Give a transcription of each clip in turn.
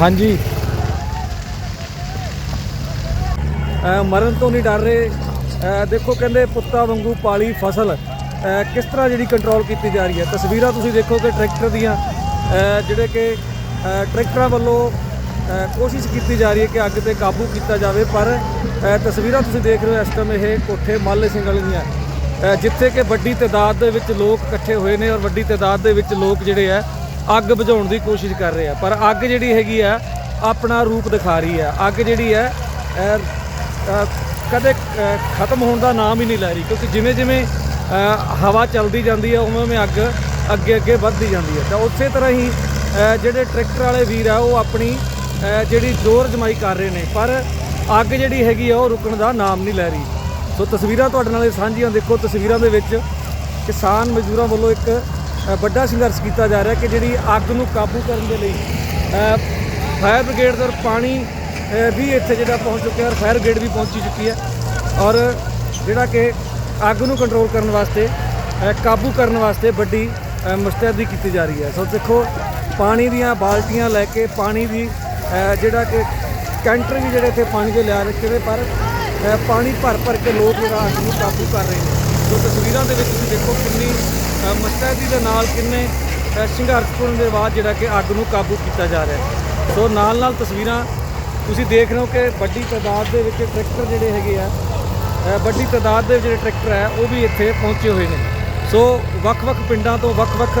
ਹਾਂਜੀ। ਮਰਨ ਤੋਂ ਨਹੀਂ ਡਰ ਰਹੇ। ਦੇਖੋ ਕਹਿੰਦੇ ਪੁੱਤਾਂ ਵਾਂਗੂ ਪਾਲੀ ਫਸਲ। ਕਿਸ ਤਰ੍ਹਾਂ ਜਿਹੜੀ ਕੰਟਰੋਲ ਕੀਤੀ ਜਾ ਰਹੀ ਹੈ? ਤਸਵੀਰਾਂ ਤੁਸੀਂ ਦੇਖੋ ਕਿ ਟਰੈਕਟਰ ਦੀਆਂ ਜਿਹੜੇ ਕਿ ਟਰੈਕਟਰਾਂ ਵੱਲੋਂ ਕੋਸ਼ਿਸ਼ ਕੀਤੀ ਜਾ ਰਹੀ ਹੈ ਕਿ ਅੱਗ ਤੇ ਕਾਬੂ ਕੀਤਾ ਜਾਵੇ, ਪਰ ਤਸਵੀਰਾਂ ਤੁਸੀਂ ਦੇਖ ਰਹੇ ਹੋ ਇਸ ਟਾਈਮ ਇਹ ਕੋਠੇ ਮਾਲੇ ਸਿੰਘ ਵਾਲੇ ਦੀਆਂ ਜਿੱਥੇ ਕਿ ਵੱਡੀ ਤਾਦਾਦ ਦੇ ਵਿੱਚ ਲੋਕ ਇਕੱਠੇ ਹੋਏ ਨੇ ਔਰ ਵੱਡੀ ਤਾਦਾਦ ਦੇ ਵਿੱਚ ਲੋਕ ਜਿਹੜੇ ਆ ਅੱਗ ਬੁਝਾਉਣ ਦੀ ਕੋਸ਼ਿਸ਼ ਕਰ ਰਹੇ ਆ। ਪਰ ਅੱਗ ਜਿਹੜੀ ਹੈਗੀ ਆ, ਆਪਣਾ ਰੂਪ ਦਿਖਾ ਰਹੀ ਹੈ ਅੱਗ ਜਿਹੜੀ ਹੈ ਕਦੇ ਖਤਮ ਹੋਣ ਦਾ ਨਾਮ ਹੀ ਨਹੀਂ ਲੈ ਰਹੀ। ਕਿਉਂਕਿ ਜਿਵੇਂ ਜਿਵੇਂ ਹਵਾ ਚੱਲਦੀ ਜਾਂਦੀ ਹੈ ਉਵੇਂ ਉਵੇਂ ਅੱਗ ਅੱਗੇ ਅੱਗੇ ਵੱਧਦੀ ਜਾਂਦੀ ਹੈ ਤਾਂ ਉਸੇ ਤਰ੍ਹਾਂ ਹੀ ਜਿਹੜੇ ਟਰੈਕਟਰ ਵਾਲੇ ਵੀਰ ਆ, ਉਹ ਆਪਣੀ ਜਿਹੜੀ ਜ਼ੋਰ ਜਮਾਈ ਕਰ ਰਹੇ ਨੇ। ਪਰ ਅੱਗ ਜਿਹੜੀ ਹੈਗੀ ਆ, ਉਹ ਰੁਕਣ ਦਾ ਨਾਮ ਨਹੀਂ ਲੈ ਰਹੀ। ਸੋ ਤਸਵੀਰਾਂ ਤੁਹਾਡੇ ਨਾਲ ਸਾਂਝੀਆਂ ਦੇਖੋ। ਤਸਵੀਰਾਂ ਦੇ ਵਿੱਚ ਕਿਸਾਨ ਮਜ਼ਦੂਰਾਂ ਵੱਲੋਂ ਇੱਕ ਵੱਡਾ ਸੰਘਰਸ਼ ਕੀਤਾ ਜਾ ਰਿਹਾ ਕਿ ਜਿਹੜੀ ਅੱਗ ਨੂੰ ਕਾਬੂ ਕਰਨ ਦੇ ਲਈ ਫਾਇਰ ਬ੍ਰਿਗੇਡ ਦਾ ਪਾਣੀ ਵੀ ਇੱਥੇ ਜਿਹੜਾ ਪਹੁੰਚ ਚੁੱਕਿਆ ਔਰ ਫਾਇਰ ਬ੍ਰਿਗੇਡ ਵੀ ਪਹੁੰਚੀ ਚੁੱਕੀ ਹੈ ਔਰ ਜਿਹੜਾ ਕਿ ਅੱਗ ਨੂੰ ਕੰਟਰੋਲ ਕਰਨ ਵਾਸਤੇ ਕਾਬੂ ਕਰਨ ਵਾਸਤੇ ਵੱਡੀ ਮੁਸਤੈਦੀ ਕੀਤੀ ਜਾ ਰਹੀ ਹੈ। ਸੋ ਦੇਖੋ, ਪਾਣੀ ਦੀਆਂ ਬਾਲਟੀਆਂ ਲੈ ਕੇ ਪਾਣੀ ਦੀ ਜਿਹੜਾ ਕਿ ਕੈਂਟਰ ਵੀ ਜਿਹੜੇ ਇੱਥੇ ਪਾਣੀ ਦੇ ਲਿਆ ਰੱਖੇ ਨੇ, ਪਰ ਪਾਣੀ ਭਰ ਭਰ ਕੇ ਲੋਕ ਜਿਹੜਾ ਅੱਗ ਨੂੰ ਕਾਬੂ ਕਰ ਰਹੇ ਨੇ। ਸੋ ਤਸਵੀਰਾਂ ਦੇ ਵਿੱਚ ਤੁਸੀਂ ਦੇਖੋ ਕਿੰਨੀ ਅ, ਮੁਸਤੈਦੀ ਦੇ ਨਾਲ ਕਿੰਨੇ ਅ, ਸੰਘਰਸ਼ਪੂਰਨ ਦੇ ਬਾਅਦ ਜਿਹੜਾ ਕਿ ਅੱਗ ਨੂੰ ਕਾਬੂ ਕੀਤਾ ਜਾ ਰਿਹਾ ਹੈ। ਸੋ ਨਾਲ ਨਾਲ ਤਸਵੀਰਾਂ ਤੁਸੀਂ ਦੇਖ ਰਹੇ ਹੋ ਕਿ ਵੱਡੀ ਤਾਦਾਦ ਦੇ ਵਿੱਚ ਟਰੈਕਟਰ ਜਿਹੜੇ ਹੈਗੇ ਆ ਵੱਡੀ ਤਾਦਾਦ ਦੇ ਜਿਹੜੇ ਟਰੈਕਟਰ ਹੈ ਉਹ ਵੀ ਇੱਥੇ ਪਹੁੰਚੇ ਹੋਏ ਨੇ। ਸੋ ਵੱਖ-ਵੱਖ ਪਿੰਡਾਂ ਤੋਂ ਵੱਖ-ਵੱਖ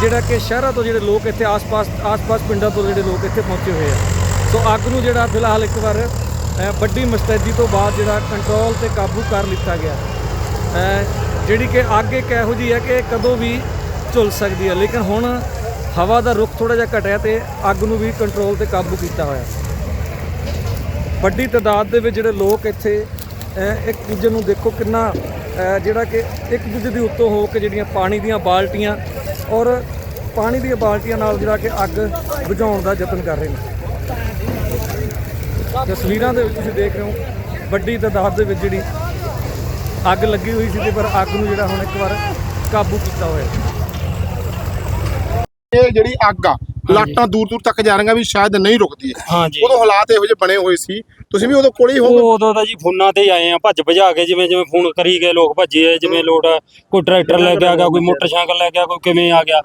ਜਿਹੜਾ ਕਿ ਸ਼ਹਿਰਾਂ ਤੋਂ ਜਿਹੜੇ ਲੋਕ ਇੱਥੇ ਆਸ-ਪਾਸ ਆਸ-ਪਾਸ ਪਿੰਡਾਂ ਤੋਂ ਜਿਹੜੇ ਲੋਕ ਇੱਥੇ ਪਹੁੰਚੇ ਹੋਏ ਆ। ਸੋ ਅੱਗ ਨੂੰ ਜਿਹੜਾ ਫਿਲਹਾਲ ਇੱਕ ਵਾਰ ਵੱਡੀ ਮੁਸਤੈਦੀ ਤੋਂ ਬਾਅਦ ਜਿਹੜਾ ਕੰਟਰੋਲ ਤੇ ਕਾਬੂ ਕਰ ਲਿੱਤਾ ਗਿਆ। ਜਿਹੜੀ ਕਿ ਅੱਗ ਇੱਕ ਇਹੋ ਜਿਹੀ ਹੈ ਕਿ ਕਦੋਂ ਵੀ ਝੁੱਲ ਸਕਦੀ ਹੈ। ਲੇਕਿਨ ਹੁਣ ਹਵਾ ਦਾ ਰੁਖ ਥੋੜਾ ਜਿਹਾ ਘਟਿਆ ਤੇ ਅੱਗ ਨੂੰ ਵੀ ਕੰਟਰੋਲ ਤੇ ਕਾਬੂ ਕੀਤਾ ਹੋਇਆ। ਵੱਡੀ ਤਾਦਾਦ ਦੇ ਵਿੱਚ ਜਿਹੜੇ ਲੋਕ ਇੱਥੇ ਇੱਕ ਦੂਜੇ ਨੂੰ ਦੇਖੋ ਕਿੰਨਾ ਜਿਹੜਾ ਕਿ ਇੱਕ ਦੂਜੇ ਦੇ ਉੱਤੋਂ ਹੋ ਕੇ ਜਿਹੜੀਆਂ ਪਾਣੀ ਦੀਆਂ ਬਾਲਟੀਆਂ ਔਰ ਪਾਣੀ ਦੀਆਂ ਬਾਲਟੀਆਂ ਨਾਲ ਜਿਹੜਾ ਕਿ ਅੱਗ ਬੁਝਾਉਣ ਦਾ ਯਤਨ ਕਰ ਰਹੇ ਨੇ। ਤਸਵੀਰਾਂ ਦੇ ਵਿੱਚ ਤੁਸੀਂ ਦੇਖ ਰਹੇ ਹੋ ਵੱਡੀ ਤਾਦਾਦ ਦੇ ਵਿੱਚ ਜਿਹੜੀ ਅੱਗ ਲੱਗੀ ਹੋਈ ਸੀ ਤੇ ਪਰ ਅੱਗ ਨੂੰ ਜਿਹੜਾ ਹੁਣ ਇੱਕ ਵਾਰ ਕਾਬੂ ਕੀਤਾ ਹੋਇਆ ਇਹ ਜਿਹੜੀ ਅੱਗ ਆ ਲਾਟਾਂ ਦੂਰ ਦੂਰ ਤੱਕ ਜਾ ਰਹੀਆਂ ਵੀ ਸ਼ਾਇਦ ਨਹੀਂ ਰੁਕਦੀ ਹੈ ਹਾਂਜੀ। ਉਦੋਂ ਹਾਲਾਤ ਇਹੋ ਜਿਹੇ ਬਣੇ ਹੋਏ ਸੀ। ਤੁਸੀਂ ਵੀ ਉਦੋਂ ਕੋਲੇ ਹੀ ਹੋਗੇ ਉਦੋਂ ਤਾਂ ਜੀ ਫੋਨਾਂ ਤੇ ਹੀ ਆਏ ਆ ਭੱਜ ਭਜਾ ਕੇ ਜਿਵੇਂ ਜਿਵੇਂ ਫੋਨ ਕਰੀ ਗਏ ਲੋਕ ਭੱਜੇ ਜਿਵੇਂ ਲੋਟ ਕੋਈ ਟਰੈਕਟਰ ਲੈ ਕੇ ਆ ਗਿਆ ਕੋਈ ਮੋਟਰਸਾਈਕਲ ਲੈ ਕੇ ਆ ਕੋਈ ਕਿਵੇਂ ਆ ਗਿਆ।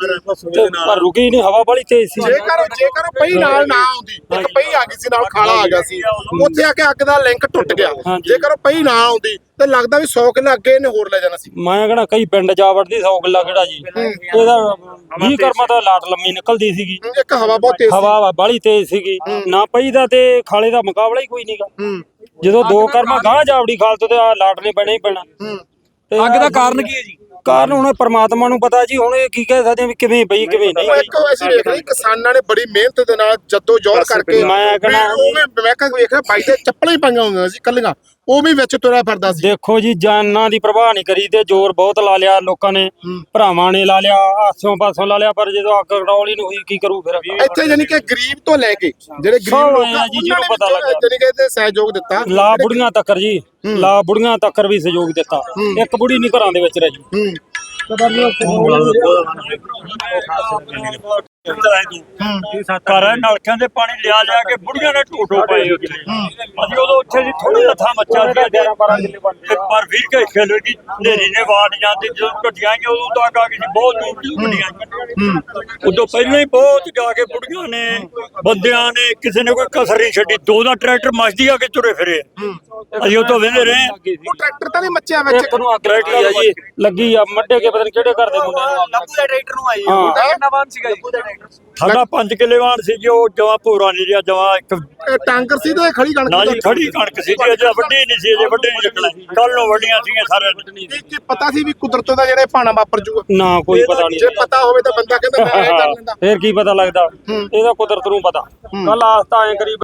ਪਰ ਰੁਕੀ ਨਹੀਂ ਹਵਾ ਬੜੀ ਤੇਜ਼ ਸੀ। ਜੇਕਰ ਜੇਕਰ ਪਈ ਨਾਲ ਨਾ ਆਉਂਦੀ ਇੱਕ ਪਈ ਆ ਗਈ ਸੀ ਨਾਲ ਖਾਲਾ ਆ ਗਿਆ ਸੀ। ਉੱਥੇ ਆ ਕੇ ਅੱਗ ਦਾ ਲਿੰਕ ਟੁੱਟ ਗਿਆ। ਜੇਕਰ ਪਈ ਨਾ ਆਉਂਦੀ ਤੇ ਲੱਗਦਾ ਵੀ 100 ਕਿੱਲਾ ਅੱਗੇ ਇਹਨੇ ਹੋਰ ਲੈ ਜਾਣਾ ਸੀ। ਮੈਂ ਕਹਣਾ ਕਈ ਪਿੰਡ ਜਾ ਵੜਦੀ 100 ਕਿੱਲਾ ਕਿਹੜਾ ਜੀ। ਇਹਦਾ 20 ਕਰਮਾ ਤਾਂ ਲਾਟ ਲੰਮੀ ਨਿਕਲਦੀ ਸੀਗੀ। ਇੱਕ ਹਵਾ ਬਹੁਤ ਤੇਜ਼ ਸੀ। ਹਵਾ ਬਾਲੀ ਤੇਜ਼ ਸੀਗੀ। ਨਾ ਪਈ ਦਾ ਤੇ ਖਾਲੇ ਦਾ ਮੁਕਾਬਲਾ ਹੀ ਕੋਈ ਨਹੀਂਗਾ ਜਦੋਂ ਦੋ ਕਰਮਾ ਗਾਂ ਜਾਵੜੀ ਖਾਲ ਤੋਂ ਤੇ ਆ ਲਾਟ ਨੇ ਪੈਣਾ। ਹੀ। ਪੈਣਾ ਅੱਗ ਦਾ ਕਾਰਨ ਕੀ ਹੈ ਜੀ? ਕਾਰਨ ਹੁਣ ਪਰਮਾਤਮਾ ਨੂੰ ਪਤਾ ਜੀ ਹੁਣ ਇਹ ਕੀ ਕਹਿ ਸਕਦੇ ਆ ਵੀ ਕਿਵੇਂ ਪਈ ਕਿਵੇਂ ਨਹੀਂ। ਇੱਕ ਅਸੀਂ ਵੇਖ ਲਈ ਕਿਸਾਨਾਂ ਨੇ ਬੜੀ ਮਿਹਨਤ ਦੇ ਨਾਲ ਜੱਦੋ ਜੋਹਰ ਕਰਕੇ ਮੈਂ ਵੀ ਮੈਂ ਕਿਹਾ ਵੇਖ ਰਿਹਾ ਬਾਈ ਦੇ ਚੱਪਲਾਂ ਹੀ ਪਾਈਆਂ ਹੋਈਆਂ ਸੀ ਕੱਲੀਆਂ। ਉਹ ਵੀ ਵਿੱਚ ਤੁਰਿਆ ਫਿਰਦਾ ਸੀ। ਦੇਖੋ ਜੀ ਜਾਨਾਂ ਦੀ ਪਰਵਾਹ ਨਹੀਂ ਕਰੀ ਤੇ ਜ਼ੋਰ ਬਹੁਤ ਲਾ ਲਿਆ ਲੋਕਾਂ ਨੇ ਭਰਾਵਾਂ ਨੇ ਲਾ ਲਿਆ ਆਸੋਂ ਪਾਸੋਂ ਲਾ ਲਿਆ ਪਰ ਜਦੋਂ ਅੱਗ ਹੀ ਨਹੀਂ ਹੋਈ ਕੀ ਕਰੂ ਫਿਰ ਇੱਥੇ ਜਾਨੀ ਕਿ ਗਰੀਬ ਤੋਂ ਲੈ ਕੇ ਜਿਹੜੇ ਗਰੀਬ ਲੋਕ ਆ ਜੀ, ਜਿਹਨੂੰ ਨੇ ਪਤਾ ਲੱਗਾ। ਜਾਨੀ ਕਿ ਇਹਦੇ ਸਹਿਯੋਗ ਦਿੱਤਾ। ਲਾ ਬੁੜੀਆਂ ਤੱਕਰ ਜੀ। ਲਾ ਬੁੜੀਆਂ ਤੱਕਰ ਵੀ ਸਹਿਯੋਗ ਦਿੱਤਾ। ਇੱਕ ਬੁੜੀ ਨਹੀਂ ਘਰਾਂ ਦੇ ਵਿੱਚ ਰਹੀ ਹੂੰ। ਘਰ ਨਲਕਿਆਂ ਦੇ ਪਾਣੀ ਲਿਆ ਲਿਆ ਕੇ ਬੁੜੀਆਂ ਨੇ ਢੋਟੋ ਪਾਏ ਉੱਥੇ। ਅਸੀਂ ਉਦੋਂ ਉੱਥੇ ਦੀ ਥੋੜੀ ਲੱਥਾ ਮੱਚਾ ਸੀ ਤੇ ਪਰ ਫਿਰ ਕੇ ਖੇਲੇਗੀ ਨੇਰੀ ਨੇ ਬਾੜ ਜਾਂਦੀ ਜਦੋਂ ਗੱਡੀਆਂ ਆਈਆਂ ਉਦੋਂ ਤੱਕ ਆ ਗਈ ਸੀ ਬਹੁਤ ਦੂਰ ਦੂਰ ਗੱਡੀਆਂ ਉਦੋਂ ਪਹਿਲਾਂ ਹੀ ਬਹੁਤ ਜਾ ਕੇ ਬੁੜੀਆਂ ਨੇ ਬੰਦਿਆਂ ਨੇ ਕਿਸੇ ਨੇ ਕੋਈ ਕਸਰ ਨਹੀਂ ਛੱਡੀ। ਦੋ ਦਾ ਟਰੈਕਟਰ ਮਸਦੀ ਆ ਕੇ ਤੁਰੇ ਫਿਰੇ। ਅਸੀਂ ਉਹ ਵੇਂਦੇ ਰਹੇ ਉਹ ਟਰੈਕਟਰ ਤਾਂ ਨਹੀਂ ਮੱਚਿਆ ਵਿੱਚ। ਇੱਕ ਨੂੰ ਅੱਗ ਲੱਗੀ ਆ ਜੀ। ਲੱਗੀ ਆ ਮੱਡੇ ਕੇ ਪਤਾ ਨਹੀਂ ਕਿਹੜੇ ਘਰ ਦੇ ਮੁੰਡੇ ਨੇ ਲੱਭੂ ਦਾ ਟਰੈਕਟਰ ਨੂੰ ਆਈ ਹਾਂ। ਕਿੰਨਾ ਵਾਹਨ ਸੀਗਾ ਜੀ? ਸਾਡਾ 5 ਕਿੱਲੇ ਵਾਹਨ ਸੀ ਜੋ ਜਮਾ ਪੂਰਾ ਨਹੀਂ ਰਿਹਾ ਜਮਾ ਇੱਕ ਇਹ ਟਾਂਕਰ ਸੀ ਤੇ ਖੜੀ ਕਣਕ ਨਾ। ਜੀ ਖੜੀ ਕਣਕ ਸੀ ਜੀ ਅਜੇ ਵੱਡੀ ਨਹੀਂ ਸੀ ਅਜੇ ਵੱਡੇ ਨਹੀਂ ਚੱਕਣਾ ਕੱਲ ਨੂੰ ਵੱਡੀਆਂ ਸੀਗੀਆਂ ਸਾਰਿਆਂ ਨੇ ਇਹ ਕੀ ਪਤਾ ਸੀ ਵੀ ਕੁਦਰਤ ਦਾ ਜਿਹੜਾ ਇਹ ਭਾਣਾ ਵਾਪਰ ਜੂਗਾ? ਨਾ ਕੋਈ ਪਤਾ ਨਹੀਂ ਜੇ ਪਤਾ ਹੋਵੇ ਤਾਂ ਬੰਦਾ ਕਹਿੰਦਾ ਮੈਂ ਇਹ ਕਰ ਲੈਂਦਾ। ਫੇਰ ਕੀ ਪਤਾ ਲੱਗਦਾ? ਇਹਦਾ ਕੁਦਰਤ ਨੂੰ ਪਤਾ। ਕੱਲ ਆਸਤਾ ਐ ਕਰੀ